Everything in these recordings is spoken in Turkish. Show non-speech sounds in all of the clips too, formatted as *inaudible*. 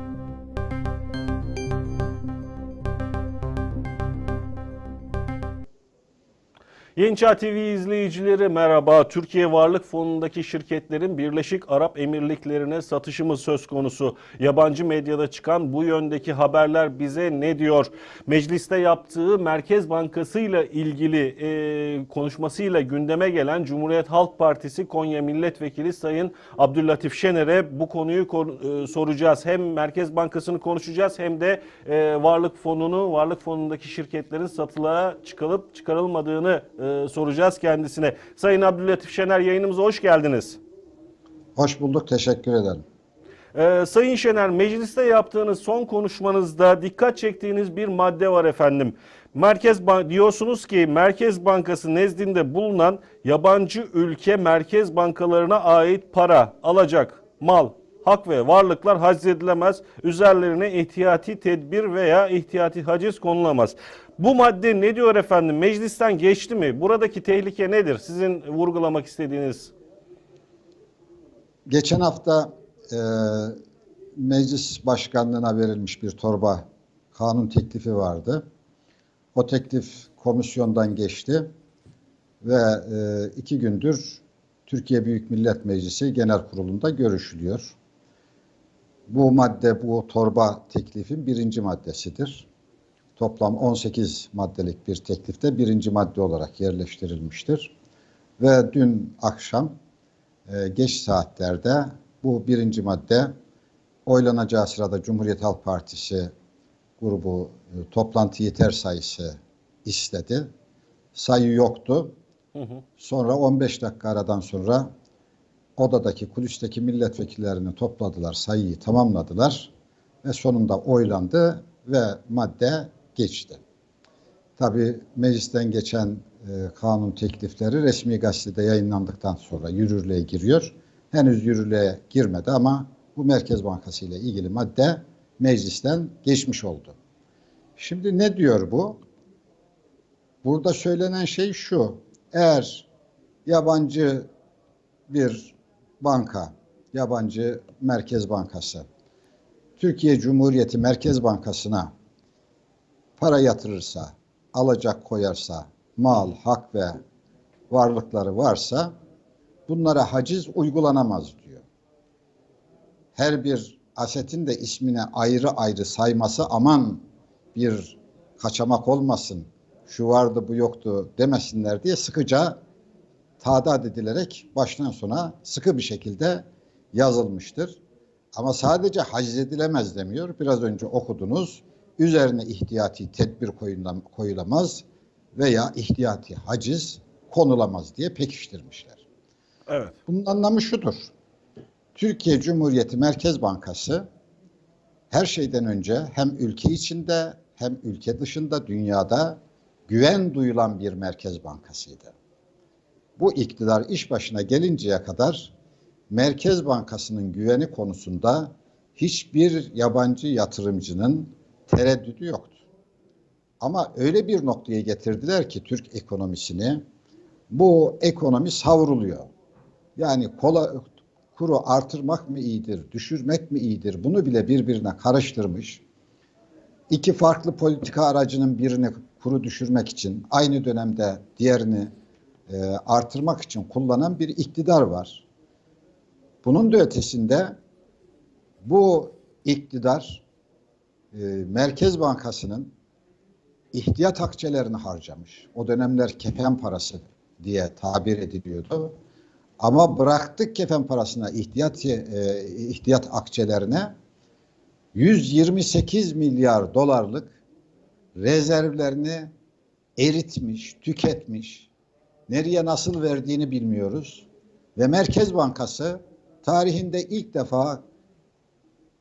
Yeni Çağ TV izleyicileri merhaba. Türkiye Varlık Fonu'ndaki şirketlerin Birleşik Arap Emirlikleri'ne satışı mı söz konusu? Yabancı medyada çıkan bu yöndeki haberler bize ne diyor? Mecliste yaptığı Merkez Bankası ile ilgili e, konuşmasıyla gündeme gelen Cumhuriyet Halk Partisi Konya Milletvekili Sayın Abdüllatif Şener'e bu konuyu e, soracağız. Hem Merkez Bankası'nı konuşacağız hem de e, Varlık Fonu'nu, Varlık Fonu'ndaki şirketlerin satılığa çıkarılıp çıkarılmadığını e, soracağız kendisine. Sayın Abdüllatif Şener yayınımıza hoş geldiniz. Hoş bulduk, teşekkür ederim. Ee, Sayın Şener, mecliste yaptığınız son konuşmanızda dikkat çektiğiniz bir madde var efendim. Merkez Bank diyorsunuz ki Merkez Bankası nezdinde bulunan yabancı ülke merkez bankalarına ait para, alacak, mal, hak ve varlıklar haczedilemez. Üzerlerine ihtiyati tedbir veya ihtiyati haciz konulamaz. Bu madde ne diyor efendim? Meclisten geçti mi? Buradaki tehlike nedir? Sizin vurgulamak istediğiniz Geçen hafta e, meclis başkanlığına verilmiş bir torba kanun teklifi vardı. O teklif komisyondan geçti ve e, iki gündür Türkiye Büyük Millet Meclisi Genel Kurulu'nda görüşülüyor. Bu madde, bu torba teklifin birinci maddesidir. Toplam 18 maddelik bir teklifte birinci madde olarak yerleştirilmiştir. Ve dün akşam e, geç saatlerde bu birinci madde oylanacağı sırada Cumhuriyet Halk Partisi grubu e, toplantı yeter sayısı istedi. Sayı yoktu. Sonra 15 dakika aradan sonra odadaki kulisteki milletvekillerini topladılar, sayıyı tamamladılar ve sonunda oylandı ve madde geçti. Tabi meclisten geçen e, kanun teklifleri resmi gazetede yayınlandıktan sonra yürürlüğe giriyor. Henüz yürürlüğe girmedi ama bu Merkez Bankası ile ilgili madde meclisten geçmiş oldu. Şimdi ne diyor bu? Burada söylenen şey şu. Eğer yabancı bir banka, yabancı Merkez Bankası, Türkiye Cumhuriyeti Merkez Bankası'na para yatırırsa, alacak koyarsa, mal, hak ve varlıkları varsa bunlara haciz uygulanamaz diyor. Her bir asetin de ismine ayrı ayrı sayması aman bir kaçamak olmasın, şu vardı bu yoktu demesinler diye sıkıca tadat edilerek baştan sona sıkı bir şekilde yazılmıştır. Ama sadece haciz edilemez demiyor. Biraz önce okudunuz. Üzerine ihtiyati tedbir koyulam- koyulamaz veya ihtiyati haciz konulamaz diye pekiştirmişler. Evet. Bunun anlamı şudur. Türkiye Cumhuriyeti Merkez Bankası her şeyden önce hem ülke içinde hem ülke dışında dünyada güven duyulan bir merkez bankasıydı. Bu iktidar iş başına gelinceye kadar Merkez Bankası'nın güveni konusunda hiçbir yabancı yatırımcının tereddüdü yoktu. Ama öyle bir noktaya getirdiler ki Türk ekonomisini bu ekonomi savruluyor. Yani kola, kuru artırmak mı iyidir, düşürmek mi iyidir bunu bile birbirine karıştırmış. İki farklı politika aracının birini kuru düşürmek için aynı dönemde diğerini e, artırmak için kullanan bir iktidar var. Bunun da ötesinde bu iktidar e, Merkez Bankası'nın ihtiyat akçelerini harcamış. O dönemler kefen parası diye tabir ediliyordu. Ama bıraktık kefen parasına ihtiyat e, ihtiyat akçelerine 128 milyar dolarlık rezervlerini eritmiş, tüketmiş. Nereye nasıl verdiğini bilmiyoruz. Ve Merkez Bankası tarihinde ilk defa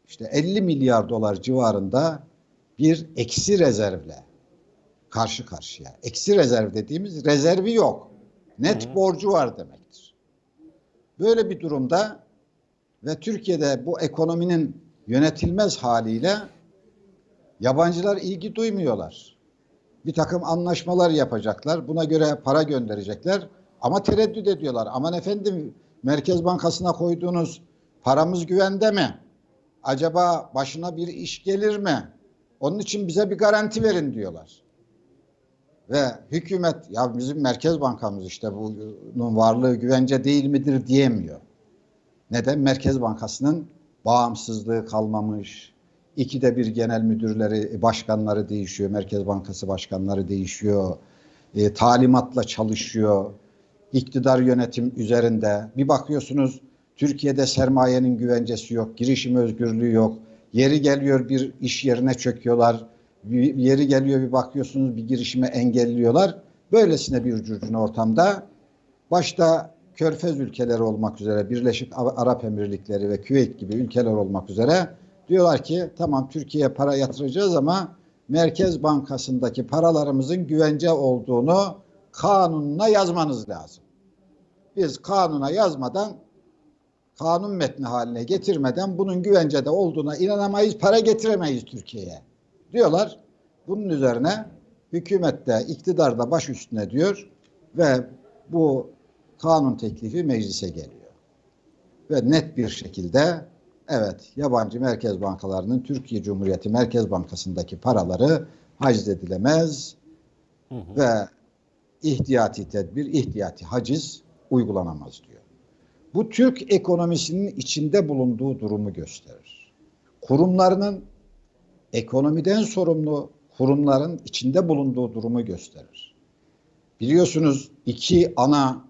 işte 50 milyar dolar civarında bir eksi rezervle karşı karşıya. Eksi rezerv dediğimiz rezervi yok. Net Hı. borcu var demektir. Böyle bir durumda ve Türkiye'de bu ekonominin yönetilmez haliyle yabancılar ilgi duymuyorlar. Bir takım anlaşmalar yapacaklar. Buna göre para gönderecekler. Ama tereddüt ediyorlar. Aman efendim Merkez Bankası'na koyduğunuz paramız güvende mi? Acaba başına bir iş gelir mi? Onun için bize bir garanti verin diyorlar. Ve hükümet ya bizim Merkez Bankamız işte bunun varlığı güvence değil midir diyemiyor. Neden? Merkez Bankası'nın bağımsızlığı kalmamış. İkide bir genel müdürleri, başkanları değişiyor. Merkez Bankası başkanları değişiyor. E, talimatla çalışıyor. İktidar yönetim üzerinde. Bir bakıyorsunuz Türkiye'de sermayenin güvencesi yok. Girişim özgürlüğü yok. Yeri geliyor bir iş yerine çöküyorlar. Bir- Yeri geliyor bir bakıyorsunuz bir girişimi engelliyorlar. Böylesine bir curcuna ortamda başta Körfez ülkeleri olmak üzere Birleşik Arap Emirlikleri ve Küveyt gibi ülkeler olmak üzere diyorlar ki tamam Türkiye'ye para yatıracağız ama Merkez Bankası'ndaki paralarımızın güvence olduğunu kanununa yazmanız lazım. Biz kanuna yazmadan kanun metni haline getirmeden bunun güvencede olduğuna inanamayız, para getiremeyiz Türkiye'ye diyorlar. Bunun üzerine hükümet de iktidar da baş üstüne diyor ve bu kanun teklifi meclise geliyor. Ve net bir şekilde evet yabancı merkez bankalarının Türkiye Cumhuriyeti Merkez Bankası'ndaki paraları haczedilemez ve ihtiyati tedbir, ihtiyati haciz uygulanamaz diyor. Bu Türk ekonomisinin içinde bulunduğu durumu gösterir. Kurumlarının ekonomiden sorumlu kurumların içinde bulunduğu durumu gösterir. Biliyorsunuz iki ana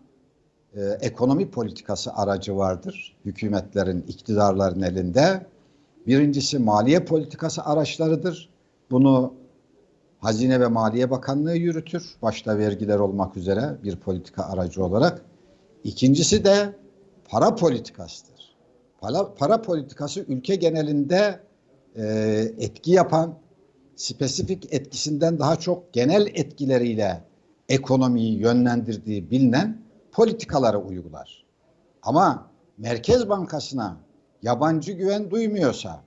e, ekonomi politikası aracı vardır hükümetlerin, iktidarların elinde. Birincisi maliye politikası araçlarıdır. Bunu Hazine ve Maliye Bakanlığı yürütür. Başta vergiler olmak üzere bir politika aracı olarak. İkincisi de para politikasıdır. Para, para politikası ülke genelinde e, etki yapan, spesifik etkisinden daha çok genel etkileriyle ekonomiyi yönlendirdiği bilinen politikaları uygular. Ama Merkez Bankası'na yabancı güven duymuyorsa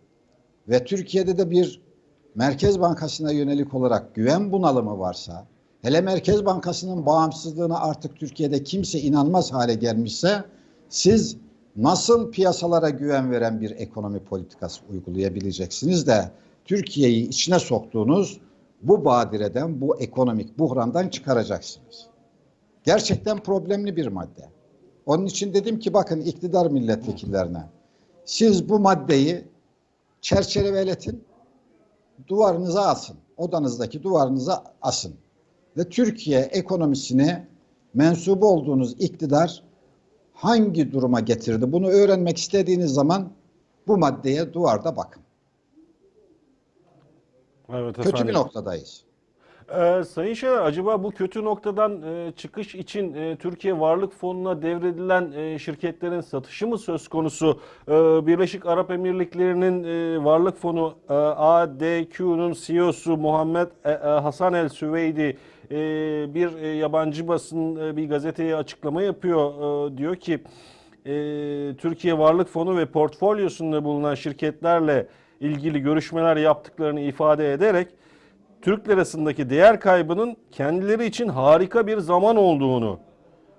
ve Türkiye'de de bir Merkez Bankası'na yönelik olarak güven bunalımı varsa, hele Merkez Bankası'nın bağımsızlığına artık Türkiye'de kimse inanmaz hale gelmişse, siz nasıl piyasalara güven veren bir ekonomi politikası uygulayabileceksiniz de Türkiye'yi içine soktuğunuz bu badireden, bu ekonomik buhrandan çıkaracaksınız. Gerçekten problemli bir madde. Onun için dedim ki bakın iktidar milletvekillerine siz bu maddeyi çerçeveletin, duvarınıza asın. Odanızdaki duvarınıza asın. Ve Türkiye ekonomisini mensubu olduğunuz iktidar hangi duruma getirdi? Bunu öğrenmek istediğiniz zaman bu maddeye duvarda bakın. Evet Kötü efendim. bir noktadayız. Ee, Sayın Şener, acaba bu kötü noktadan e, çıkış için e, Türkiye Varlık Fonu'na devredilen e, şirketlerin satışı mı söz konusu? Ee, Birleşik Arap Emirlikleri'nin e, Varlık Fonu e, ADQ'nun CEO'su Muhammed e, e, Hasan El Süveydi e, bir e, yabancı basın e, bir gazeteye açıklama yapıyor. E, diyor ki e, Türkiye Varlık Fonu ve portfolyosunda bulunan şirketlerle ilgili görüşmeler yaptıklarını ifade ederek Türk lirasındaki değer kaybının kendileri için harika bir zaman olduğunu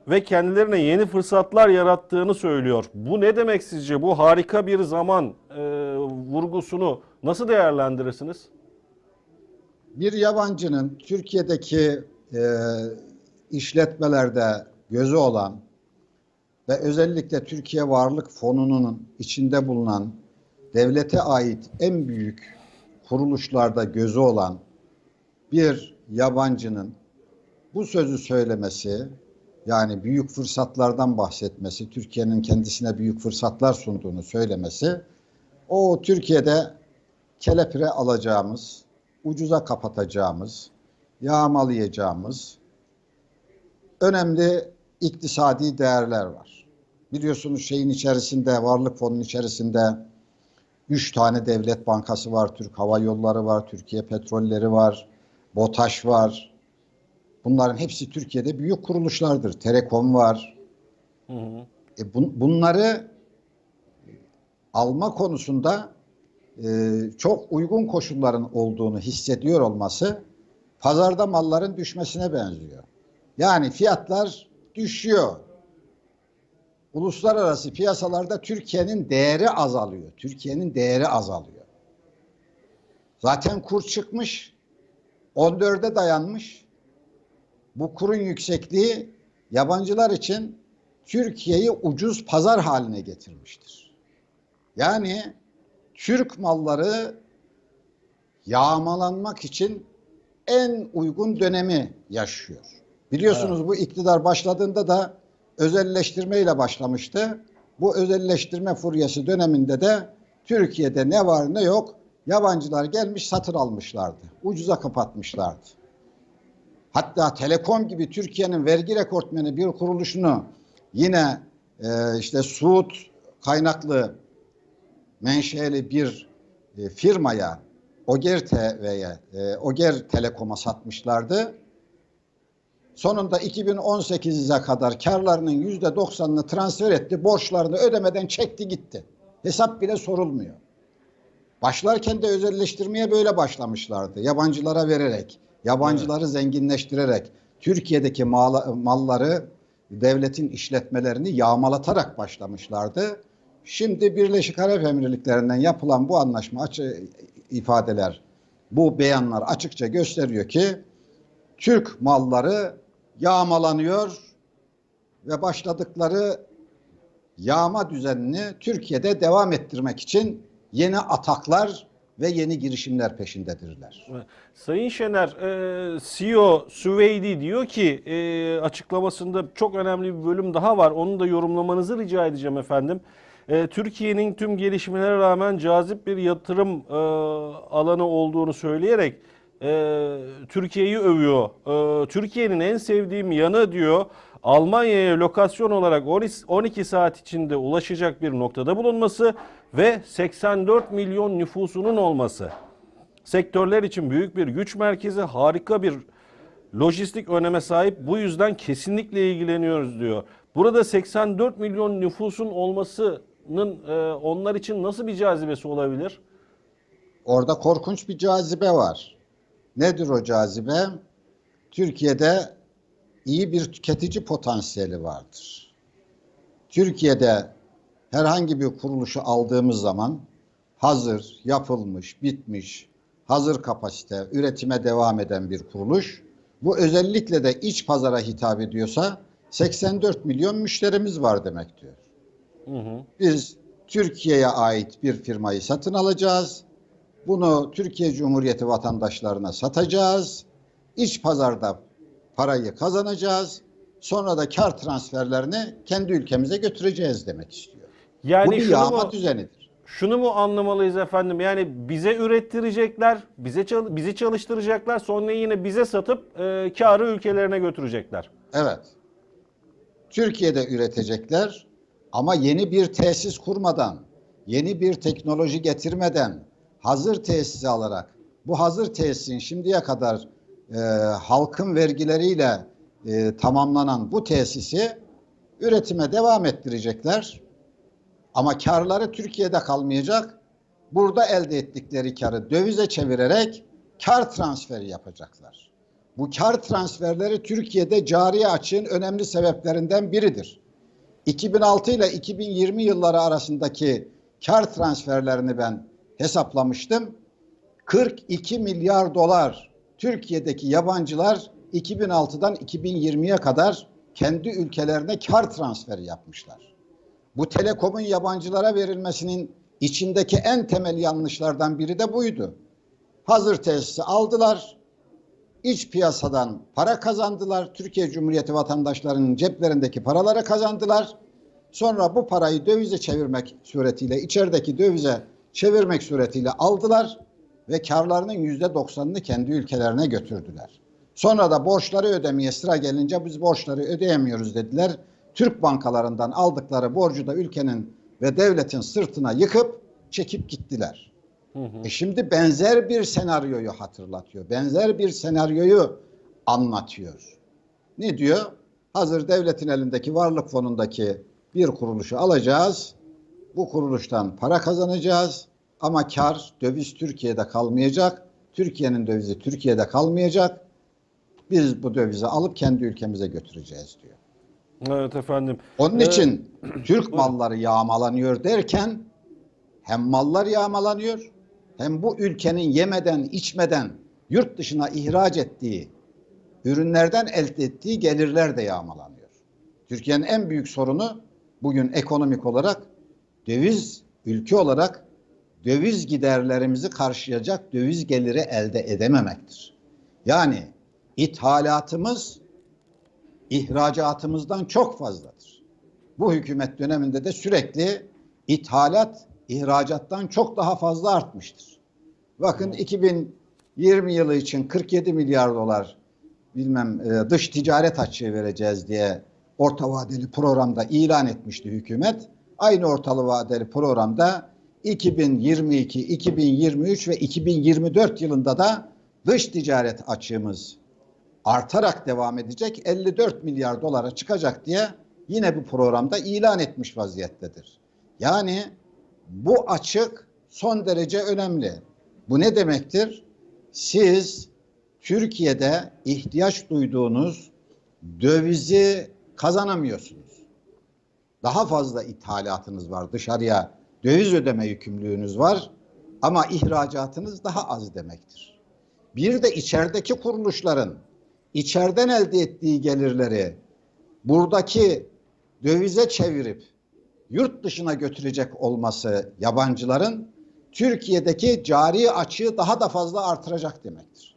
ve kendilerine yeni fırsatlar yarattığını söylüyor. Bu ne demek sizce? Bu harika bir zaman e, vurgusunu nasıl değerlendirirsiniz? bir yabancının Türkiye'deki e, işletmelerde gözü olan ve özellikle Türkiye Varlık Fonu'nun içinde bulunan devlete ait en büyük kuruluşlarda gözü olan bir yabancının bu sözü söylemesi yani büyük fırsatlardan bahsetmesi, Türkiye'nin kendisine büyük fırsatlar sunduğunu söylemesi o Türkiye'de kelepire alacağımız, ucuza kapatacağımız, yağmalayacağımız önemli iktisadi değerler var. Biliyorsunuz şeyin içerisinde, varlık fonunun içerisinde üç tane devlet bankası var. Türk Hava Yolları var, Türkiye Petrolleri var, BOTAŞ var. Bunların hepsi Türkiye'de büyük kuruluşlardır. Telekom var. Hı hı. E bun- bunları alma konusunda e, çok uygun koşulların olduğunu hissediyor olması pazarda malların düşmesine benziyor. Yani fiyatlar düşüyor. uluslararası piyasalarda Türkiye'nin değeri azalıyor. Türkiye'nin değeri azalıyor. Zaten kur çıkmış. 14'e dayanmış. Bu kurun yüksekliği yabancılar için Türkiye'yi ucuz pazar haline getirmiştir. Yani Türk malları yağmalanmak için en uygun dönemi yaşıyor. Biliyorsunuz bu iktidar başladığında da özelleştirmeyle başlamıştı. Bu özelleştirme furyası döneminde de Türkiye'de ne var ne yok yabancılar gelmiş satın almışlardı. Ucuza kapatmışlardı. Hatta Telekom gibi Türkiye'nin vergi rekortmeni bir kuruluşunu yine e, işte Suud kaynaklı menşeli bir e, firmaya Oger TV'ye, e, Oger Telekom'a satmışlardı. Sonunda 2018'e kadar karlarının yüzde 90'ını transfer etti. Borçlarını ödemeden çekti gitti. Hesap bile sorulmuyor. Başlarken de özelleştirmeye böyle başlamışlardı. Yabancılara vererek, yabancıları zenginleştirerek, Türkiye'deki mal, malları, devletin işletmelerini yağmalatarak başlamışlardı. Şimdi Birleşik Arap Emirlikleri'nden yapılan bu anlaşma açı, ifadeler, bu beyanlar açıkça gösteriyor ki Türk malları yağmalanıyor ve başladıkları yağma düzenini Türkiye'de devam ettirmek için yeni ataklar ve yeni girişimler peşindedirler. Sayın Şener, e, CEO Süveydi diyor ki e, açıklamasında çok önemli bir bölüm daha var. Onu da yorumlamanızı rica edeceğim efendim. E, Türkiye'nin tüm gelişmelere rağmen cazip bir yatırım alanı olduğunu söyleyerek Türkiye'yi övüyor. Türkiye'nin en sevdiğim yanı diyor Almanya'ya lokasyon olarak 12 saat içinde ulaşacak bir noktada bulunması ve 84 milyon nüfusunun olması. Sektörler için büyük bir güç merkezi, harika bir lojistik öneme sahip. Bu yüzden kesinlikle ilgileniyoruz diyor. Burada 84 milyon nüfusun olmasının e, onlar için nasıl bir cazibesi olabilir? Orada korkunç bir cazibe var. Nedir o cazibe? Türkiye'de iyi bir tüketici potansiyeli vardır. Türkiye'de herhangi bir kuruluşu aldığımız zaman hazır, yapılmış, bitmiş, hazır kapasite, üretime devam eden bir kuruluş. Bu özellikle de iç pazara hitap ediyorsa 84 milyon müşterimiz var demek diyor. Hı hı. Biz Türkiye'ye ait bir firmayı satın alacağız. Bunu Türkiye Cumhuriyeti vatandaşlarına satacağız. İç pazarda parayı kazanacağız. Sonra da kar transferlerini kendi ülkemize götüreceğiz demek istiyor. Yani Bu bir yağma mu, düzenidir. şunu mu anlamalıyız efendim? Yani bize ürettirecekler, bize çal- bizi çalıştıracaklar, sonra yine bize satıp e, karı ülkelerine götürecekler. Evet. Türkiye'de üretecekler ama yeni bir tesis kurmadan, yeni bir teknoloji getirmeden, hazır tesisi alarak, bu hazır tesisin şimdiye kadar e, halkın vergileriyle e, tamamlanan bu tesisi üretime devam ettirecekler. Ama karları Türkiye'de kalmayacak. Burada elde ettikleri karı dövize çevirerek kar transferi yapacaklar. Bu kar transferleri Türkiye'de cari açığın önemli sebeplerinden biridir. 2006 ile 2020 yılları arasındaki kar transferlerini ben hesaplamıştım. 42 milyar dolar Türkiye'deki yabancılar 2006'dan 2020'ye kadar kendi ülkelerine kar transferi yapmışlar. Bu telekomun yabancılara verilmesinin içindeki en temel yanlışlardan biri de buydu. Hazır tesisi aldılar, iç piyasadan para kazandılar. Türkiye Cumhuriyeti vatandaşlarının ceplerindeki paraları kazandılar. Sonra bu parayı dövize çevirmek suretiyle, içerideki dövize çevirmek suretiyle aldılar ve karlarının yüzde doksanını kendi ülkelerine götürdüler. Sonra da borçları ödemeye sıra gelince biz borçları ödeyemiyoruz dediler. Türk bankalarından aldıkları borcu da ülkenin ve devletin sırtına yıkıp çekip gittiler. E şimdi benzer bir senaryoyu hatırlatıyor. Benzer bir senaryoyu anlatıyor. Ne diyor? Hazır devletin elindeki varlık fonundaki bir kuruluşu alacağız. Bu kuruluştan para kazanacağız. Ama kar döviz Türkiye'de kalmayacak. Türkiye'nin dövizi Türkiye'de kalmayacak. Biz bu dövizi alıp kendi ülkemize götüreceğiz diyor. Evet efendim. Onun Ee, için *clears throat* Türk malları yağmalanıyor derken hem mallar yağmalanıyor hem bu ülkenin yemeden içmeden yurt dışına ihraç ettiği ürünlerden elde ettiği gelirler de yağmalanıyor. Türkiye'nin en büyük sorunu bugün ekonomik olarak döviz ülke olarak döviz giderlerimizi karşılayacak döviz geliri elde edememektir. Yani ithalatımız ihracatımızdan çok fazladır. Bu hükümet döneminde de sürekli ithalat ihracattan çok daha fazla artmıştır. Bakın 2020 yılı için 47 milyar dolar bilmem e, dış ticaret açığı vereceğiz diye orta vadeli programda ilan etmişti hükümet. Aynı ortalı vadeli programda 2022, 2023 ve 2024 yılında da dış ticaret açığımız artarak devam edecek 54 milyar dolara çıkacak diye yine bu programda ilan etmiş vaziyettedir. Yani bu açık son derece önemli. Bu ne demektir? Siz Türkiye'de ihtiyaç duyduğunuz dövizi kazanamıyorsunuz. Daha fazla ithalatınız var. Dışarıya döviz ödeme yükümlülüğünüz var ama ihracatınız daha az demektir. Bir de içerideki kuruluşların içeriden elde ettiği gelirleri buradaki dövize çevirip yurt dışına götürecek olması yabancıların Türkiye'deki cari açığı daha da fazla artıracak demektir.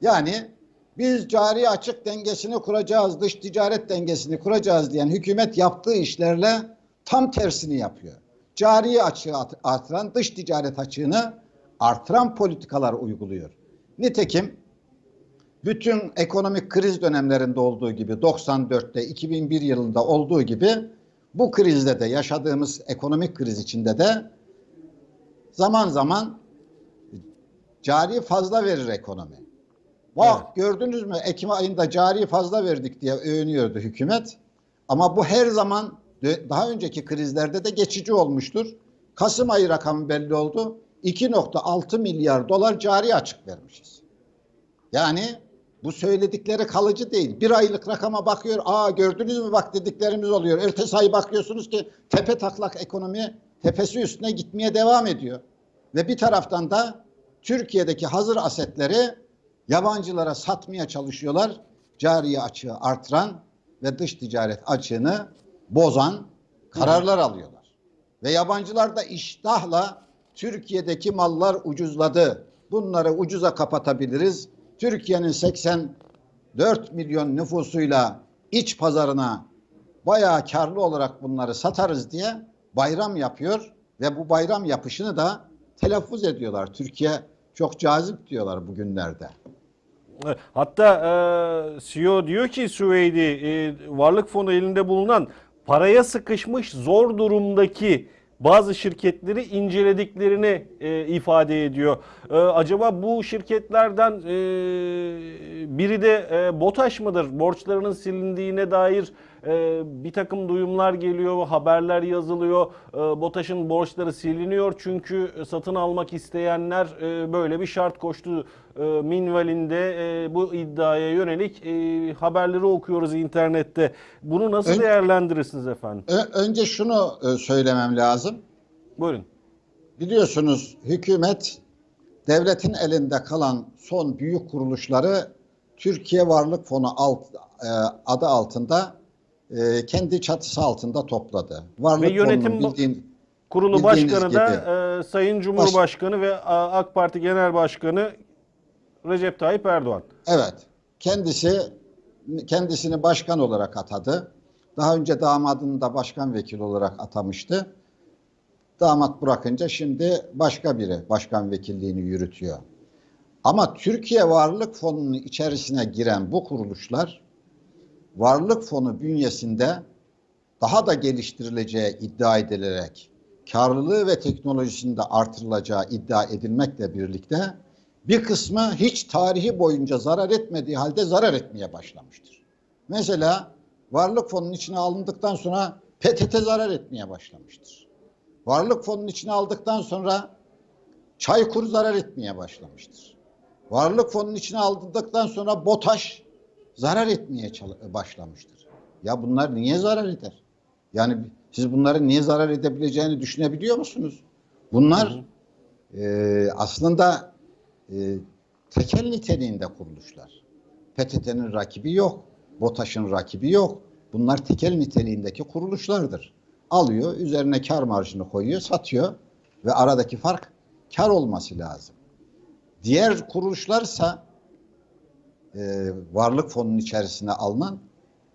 Yani biz cari açık dengesini kuracağız, dış ticaret dengesini kuracağız diyen hükümet yaptığı işlerle tam tersini yapıyor. Cari açığı art- artıran, dış ticaret açığını artıran politikalar uyguluyor. Nitekim bütün ekonomik kriz dönemlerinde olduğu gibi 94'te 2001 yılında olduğu gibi bu krizde de yaşadığımız ekonomik kriz içinde de zaman zaman cari fazla verir ekonomi. Bak Evet. gördünüz mü Ekim ayında cari fazla verdik diye övünüyordu hükümet. Ama bu her zaman daha önceki krizlerde de geçici olmuştur. Kasım ayı rakamı belli oldu. 2.6 milyar dolar cari açık vermişiz. Yani bu söyledikleri kalıcı değil. Bir aylık rakama bakıyor. Aa gördünüz mü bak dediklerimiz oluyor. Ertesi ay bakıyorsunuz ki tepe taklak ekonomi tepesi üstüne gitmeye devam ediyor. Ve bir taraftan da Türkiye'deki hazır asetleri yabancılara satmaya çalışıyorlar. Cari açığı artıran ve dış ticaret açığını bozan kararlar alıyorlar. Ve yabancılar da iştahla Türkiye'deki mallar ucuzladı. Bunları ucuza kapatabiliriz. Türkiye'nin 84 milyon nüfusuyla iç pazarına bayağı karlı olarak bunları satarız diye bayram yapıyor ve bu bayram yapışını da telaffuz ediyorlar. Türkiye çok cazip diyorlar bugünlerde. Hatta e, CEO diyor ki Süveydi e, varlık fonu elinde bulunan paraya sıkışmış zor durumdaki bazı şirketleri incelediklerini e, ifade ediyor. E, acaba bu şirketlerden e, biri de e, BOTAŞ mıdır? Borçlarının silindiğine dair e, bir takım duyumlar geliyor, haberler yazılıyor. E, BOTAŞ'ın borçları siliniyor çünkü satın almak isteyenler e, böyle bir şart koştu. E, Minval'inde e, bu iddiaya yönelik e, haberleri okuyoruz internette. Bunu nasıl Ön- değerlendirirsiniz efendim? Önce şunu e, söylemem lazım. Buyurun. Biliyorsunuz hükümet devletin elinde kalan son büyük kuruluşları Türkiye Varlık Fonu alt, e, adı altında e, kendi çatısı altında topladı. Varlık Ve yönetim bildiğin Kurulu başkanı da gibi. e, Sayın Cumhurbaşkanı ve A- AK Parti Genel Başkanı Recep Tayyip Erdoğan. Evet. Kendisi kendisini başkan olarak atadı. Daha önce damadını da başkan vekili olarak atamıştı. Damat bırakınca şimdi başka biri başkan vekilliğini yürütüyor. Ama Türkiye Varlık Fonu'nun içerisine giren bu kuruluşlar Varlık Fonu bünyesinde daha da geliştirileceği iddia edilerek karlılığı ve teknolojisinde artırılacağı iddia edilmekle birlikte bir kısmı hiç tarihi boyunca zarar etmediği halde zarar etmeye başlamıştır. Mesela Varlık Fonu'nun içine alındıktan sonra PTT zarar etmeye başlamıştır. Varlık Fonu'nun içine aldıktan sonra Çaykur zarar etmeye başlamıştır. Varlık Fonu'nun içine alındıktan sonra BOTAŞ zarar etmeye başlamıştır. Ya bunlar niye zarar eder? Yani siz bunların niye zarar edebileceğini düşünebiliyor musunuz? Bunlar e, aslında e, tekel niteliğinde kuruluşlar. PTT'nin rakibi yok. BOTAŞ'ın rakibi yok. Bunlar tekel niteliğindeki kuruluşlardır. Alıyor, üzerine kar marjını koyuyor, satıyor ve aradaki fark kar olması lazım. Diğer kuruluşlarsa e, varlık fonunun içerisine alınan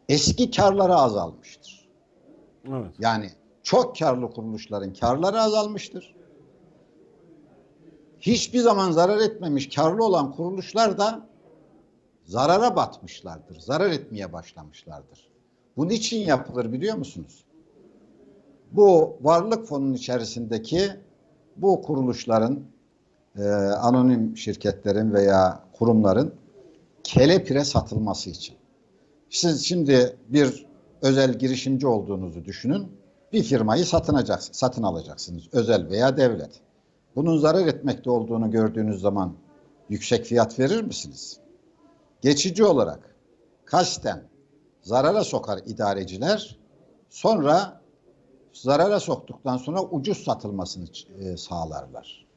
eski karları azalmıştır. Evet. Yani çok karlı kuruluşların karları azalmıştır. Hiçbir zaman zarar etmemiş karlı olan kuruluşlar da zarara batmışlardır. Zarar etmeye başlamışlardır. Bu niçin yapılır biliyor musunuz? Bu varlık fonunun içerisindeki bu kuruluşların, e, anonim şirketlerin veya kurumların kelepire satılması için. Siz şimdi bir özel girişimci olduğunuzu düşünün. Bir firmayı satın, alacaksınız, satın alacaksınız. Özel veya devlet. Bunun zarar etmekte olduğunu gördüğünüz zaman yüksek fiyat verir misiniz? Geçici olarak kasten zarara sokar idareciler. Sonra zarara soktuktan sonra ucuz satılmasını e, sağlarlar.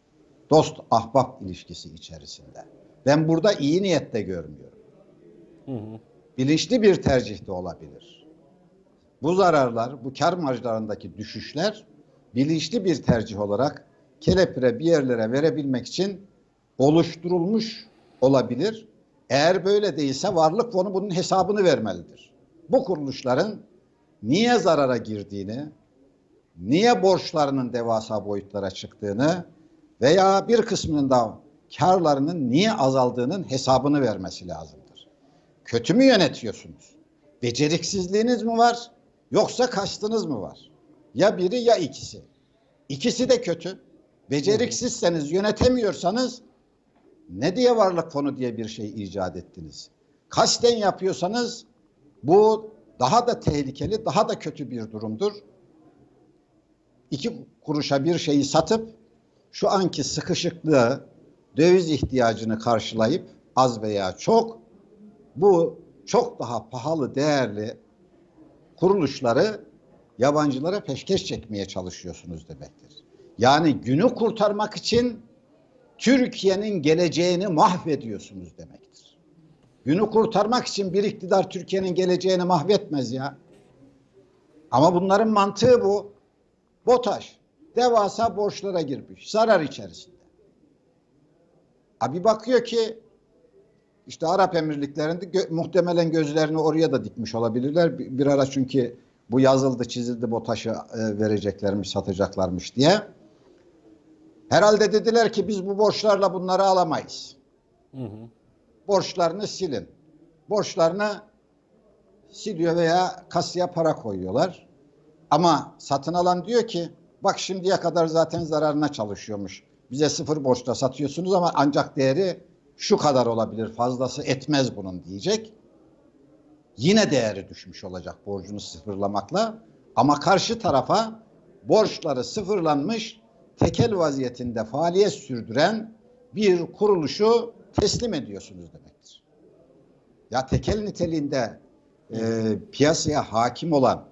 Dost ahbap ilişkisi içerisinde. Ben burada iyi niyette görmüyorum. Bilinçli bir tercih de olabilir. Bu zararlar, bu kar marjlarındaki düşüşler bilinçli bir tercih olarak kelepire bir yerlere verebilmek için oluşturulmuş olabilir. Eğer böyle değilse varlık fonu bunun hesabını vermelidir. Bu kuruluşların niye zarara girdiğini, niye borçlarının devasa boyutlara çıktığını veya bir kısmının da karlarının niye azaldığının hesabını vermesi lazımdır. Kötü mü yönetiyorsunuz? Beceriksizliğiniz mi var? Yoksa kastınız mı var? Ya biri ya ikisi. İkisi de kötü. Beceriksizseniz, yönetemiyorsanız ne diye varlık fonu diye bir şey icat ettiniz? Kasten yapıyorsanız bu daha da tehlikeli, daha da kötü bir durumdur. İki kuruşa bir şeyi satıp şu anki sıkışıklığı, döviz ihtiyacını karşılayıp az veya çok bu çok daha pahalı, değerli kuruluşları yabancılara peşkeş çekmeye çalışıyorsunuz demektir. Yani günü kurtarmak için Türkiye'nin geleceğini mahvediyorsunuz demektir. Günü kurtarmak için bir iktidar Türkiye'nin geleceğini mahvetmez ya. Ama bunların mantığı bu. BOTAŞ devasa borçlara girmiş. Zarar içerisinde. Abi bakıyor ki işte Arap Emirlikleri'nde gö- muhtemelen gözlerini oraya da dikmiş olabilirler. Bir, bir ara çünkü bu yazıldı çizildi BOTAŞ'ı e, vereceklermiş satacaklarmış diye. Herhalde dediler ki biz bu borçlarla bunları alamayız. Borçlarını silin. Borçlarını siliyor veya kasaya para koyuyorlar. Ama satın alan diyor ki bak şimdiye kadar zaten zararına çalışıyormuş. Bize sıfır borçla satıyorsunuz ama ancak değeri şu kadar olabilir fazlası etmez bunun diyecek. Yine değeri düşmüş olacak borcunu sıfırlamakla ama karşı tarafa borçları sıfırlanmış tekel vaziyetinde faaliyet sürdüren bir kuruluşu teslim ediyorsunuz demektir. Ya tekel niteliğinde e, piyasaya hakim olan,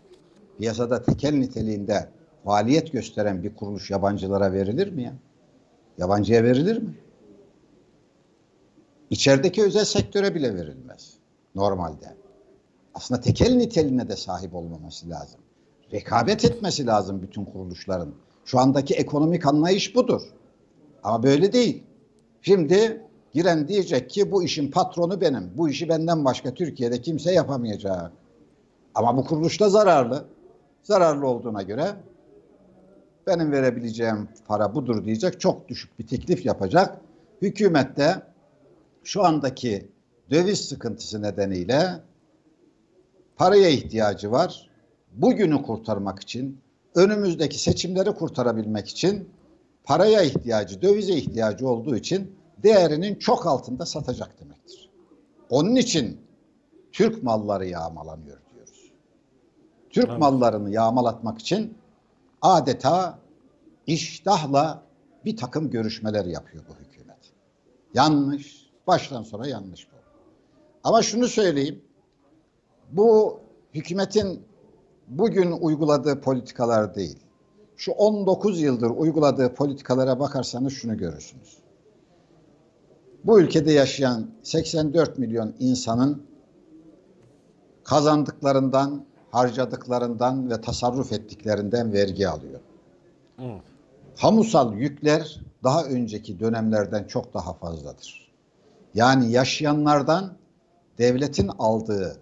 piyasada tekel niteliğinde faaliyet gösteren bir kuruluş yabancılara verilir mi ya? Yabancıya verilir mi? İçerideki özel sektöre bile verilmez normalde. Aslında tekel niteliğine de sahip olmaması lazım. Rekabet etmesi lazım bütün kuruluşların. Şu andaki ekonomik anlayış budur. Ama böyle değil. Şimdi giren diyecek ki bu işin patronu benim. Bu işi benden başka Türkiye'de kimse yapamayacak. Ama bu kuruluş da zararlı. Zararlı olduğuna göre benim verebileceğim para budur diyecek. Çok düşük bir teklif yapacak. Hükümet de şu andaki döviz sıkıntısı nedeniyle paraya ihtiyacı var. Bugünü kurtarmak için, önümüzdeki seçimleri kurtarabilmek için paraya ihtiyacı, dövize ihtiyacı olduğu için değerinin çok altında satacak demektir. Onun için Türk malları yağmalanıyor diyoruz. Türk Evet. mallarını yağmalatmak için adeta iştahla bir takım görüşmeler yapıyor bu hükümet. Yanlış, baştan sona yanlış bu. Ama şunu söyleyeyim, bu hükümetin bugün uyguladığı politikalar değil. Şu 19 yıldır uyguladığı politikalara bakarsanız şunu görürsünüz. Bu ülkede yaşayan 84 milyon insanın kazandıklarından, harcadıklarından ve tasarruf ettiklerinden vergi alıyor. Evet. Kamusal yükler daha önceki dönemlerden çok daha fazladır. Yani yaşayanlardan devletin aldığı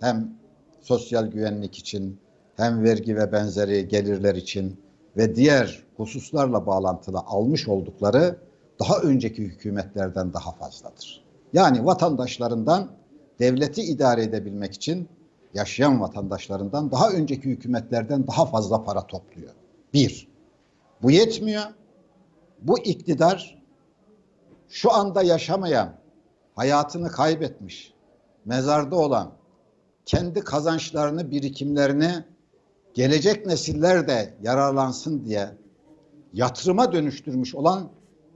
hem sosyal güvenlik için hem vergi ve benzeri gelirler için ve diğer hususlarla bağlantılı almış oldukları daha önceki hükümetlerden daha fazladır. Yani vatandaşlarından devleti idare edebilmek için yaşayan vatandaşlarından daha önceki hükümetlerden daha fazla para topluyor. Bir, bu yetmiyor. Bu iktidar şu anda yaşamayan, hayatını kaybetmiş, mezarda olan, kendi kazançlarını, birikimlerini gelecek nesiller de yararlansın diye yatırıma dönüştürmüş olan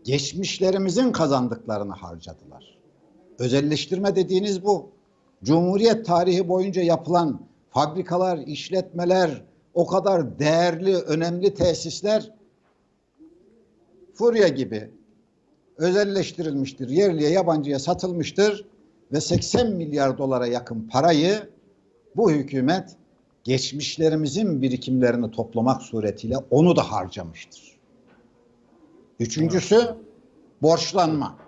geçmişlerimizin kazandıklarını harcadılar. Özelleştirme dediğiniz bu. Cumhuriyet tarihi boyunca yapılan fabrikalar, işletmeler, o kadar değerli, önemli tesisler furya gibi özelleştirilmiştir. Yerliye, yabancıya satılmıştır ve 80 milyar dolara yakın parayı bu hükümet geçmişlerimizin birikimlerini toplamak suretiyle onu da harcamıştır. Üçüncüsü borçlanma.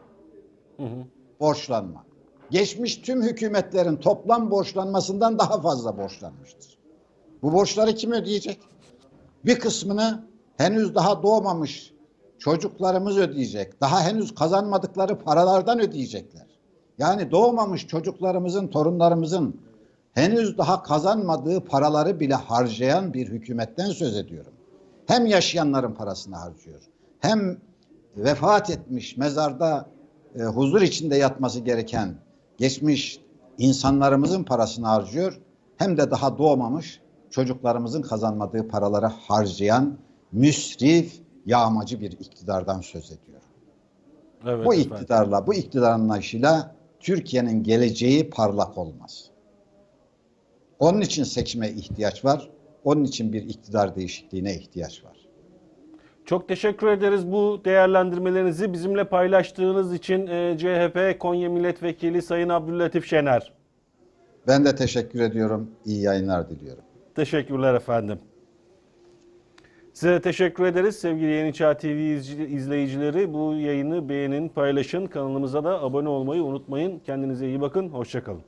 Borçlanma. Geçmiş tüm hükümetlerin toplam borçlanmasından daha fazla borçlanmıştır. Bu borçları kim ödeyecek? Bir kısmını henüz daha doğmamış çocuklarımız ödeyecek. Daha henüz kazanmadıkları paralardan ödeyecekler. Yani doğmamış çocuklarımızın, torunlarımızın henüz daha kazanmadığı paraları bile harcayan bir hükümetten söz ediyorum. Hem yaşayanların parasını harcıyor, hem vefat etmiş, mezarda e, huzur içinde yatması gereken geçmiş insanlarımızın parasını harcıyor, hem de daha doğmamış çocuklarımızın kazanmadığı paraları harcayan müsrif, yağmacı bir iktidardan söz ediyorum. Evet bu efendim. iktidarla, bu iktidar anlayışıyla Türkiye'nin geleceği parlak olmaz. Onun için seçime ihtiyaç var. Onun için bir iktidar değişikliğine ihtiyaç var. Çok teşekkür ederiz bu değerlendirmelerinizi bizimle paylaştığınız için e, CHP Konya Milletvekili Sayın Abdüllatif Şener. Ben de teşekkür ediyorum. İyi yayınlar diliyorum. Teşekkürler efendim. Size de teşekkür ederiz sevgili Yeni Çağ TV izleyicileri. Bu yayını beğenin, paylaşın. Kanalımıza da abone olmayı unutmayın. Kendinize iyi bakın. Hoşçakalın.